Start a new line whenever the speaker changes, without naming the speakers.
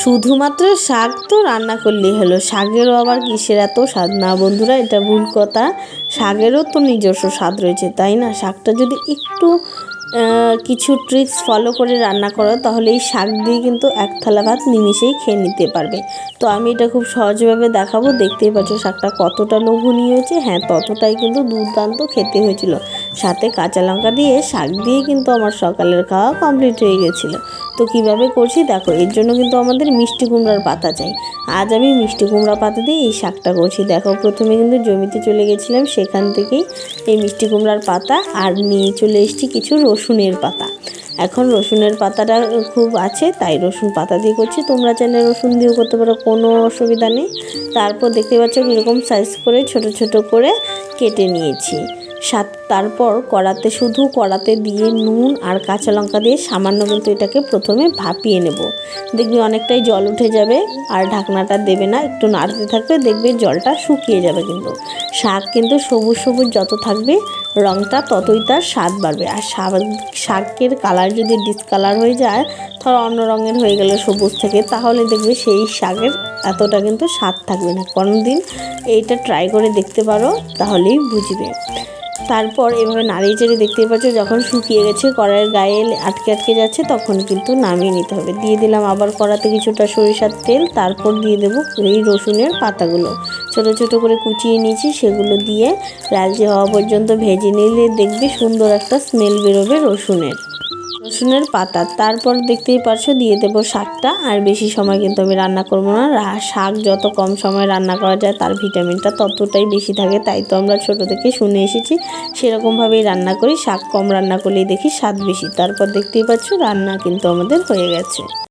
শুধুমাত্র শাক তো রান্না করলেই হলো। শাকেরও আবার কিসের এত স্বাদ? না বন্ধুরা, এটা ভুল কথা। শাকেরও তো নিজস্ব স্বাদ রয়েছে, তাই না? শাকটা যদি একটু কিছু ট্রিক্স ফলো করে রান্না করো, তাহলে এই শাক দিয়ে কিন্তু এক থালা ভাত নিমিশেই খেয়ে নিতে পারবে। তো আমি এটা খুব সহজভাবে দেখাবো। দেখতেই পাচ্ছ শাকটা কতটা লোভনীয় হয়েছে। হ্যাঁ ততটাই কিন্তু দুর্দান্ত খেতে হয়েছিল। সাথে কাঁচা লঙ্কা দিয়ে শাক দিয়ে কিন্তু আমার সকালের খাওয়া কমপ্লিট হয়ে গেছিল। তো কীভাবে করছি দেখো, এর জন্য কিন্তু আমাদের মিষ্টি কুমড়ার পাতা চাই। আজ আমি মিষ্টি কুমড়া পাতা দিয়ে এই শাকটা করছি। দেখো, প্রথমে কিন্তু জমিতে চলে গেছিলাম, সেখান থেকেই এই মিষ্টি কুমড়ার পাতা আর নিয়ে চলে এসেছি কিছু রসুনের পাতা। এখন রসুনের পাতাটা খুব আছে, তাই রসুন পাতা দিয়ে করছি। তোমরা চাইলে রসুন দিয়েও করতে পারো, কোনো অসুবিধা নেই। তারপর দেখতে পাচ্ছ কীরকম সাইজ করে ছোট ছোট করে কেটে নিয়েছি। সাত তারপর কড়াতে, শুধু কড়াতে দিয়ে নুন আর কাঁচা লঙ্কা দিয়ে সামান্য কিন্তু এটাকে প্রথমে ভাপিয়ে নেব। দেখবি অনেকটাই জল উঠে যাবে আর ঢাকনাটা দেবে না, একটু নাড়তে থাকবে দেখবে জলটা শুকিয়ে যাবে কিন্তু। শাক কিন্তু সবুজ সবুজ যত থাকবে রঙটা ততই তার স্বাদ বাড়বে। আর শাক- শাকের কালার যদি ডিসকালার হয়ে যায়, ধর অন্য রঙের হয়ে গেলে সবুজ থেকে, তাহলে দেখবে সেই শাকের এতটা কিন্তু স্বাদ থাকবে না। কোনো দিন এইটা ট্রাই করে দেখতে পারো, তাহলেই বুঝবে। তারপর এভাবে নাড়িয়ে চেড়ে দেখতে পাচ্ছ, যখন শুকিয়ে গেছে, কড়াইয়ের গায়ে আটকে আটকে যাচ্ছে, তখন কিন্তু নামিয়ে নিতে হবে। দিয়ে দিলাম আবার কড়াতে কিছুটা সরিষার তেল, তারপর দিয়ে দেব এই রসুনের পাতাগুলো। ছোট ছোট করে কুচিয়ে নিয়েছি, সেগুলো দিয়ে লালচে হওয়া পর্যন্ত ভেজে নিলে দেখবে সুন্দর একটা স্মেল বেরোবে রসুনের। রসুনের পাতা। তারপর দেখতেই পারছ, দিয়ে দেব শাকটা। আর বেশি সময় কিন্তু আমি রান্না করব না। শাক যত কম সময় রান্না করা যায়, তার ভিটামিনটা ততটাই বেশি থাকে। তাই তো আমরা ছোট থেকে শুনে এসেছি, সেরকমভাবেই রান্না করি। শাক কম রান্না করলেই দেখি স্বাদ বেশি। তারপর দেখতেই পাচ্ছ, রান্না কিন্তু আমাদের হয়ে গেছে।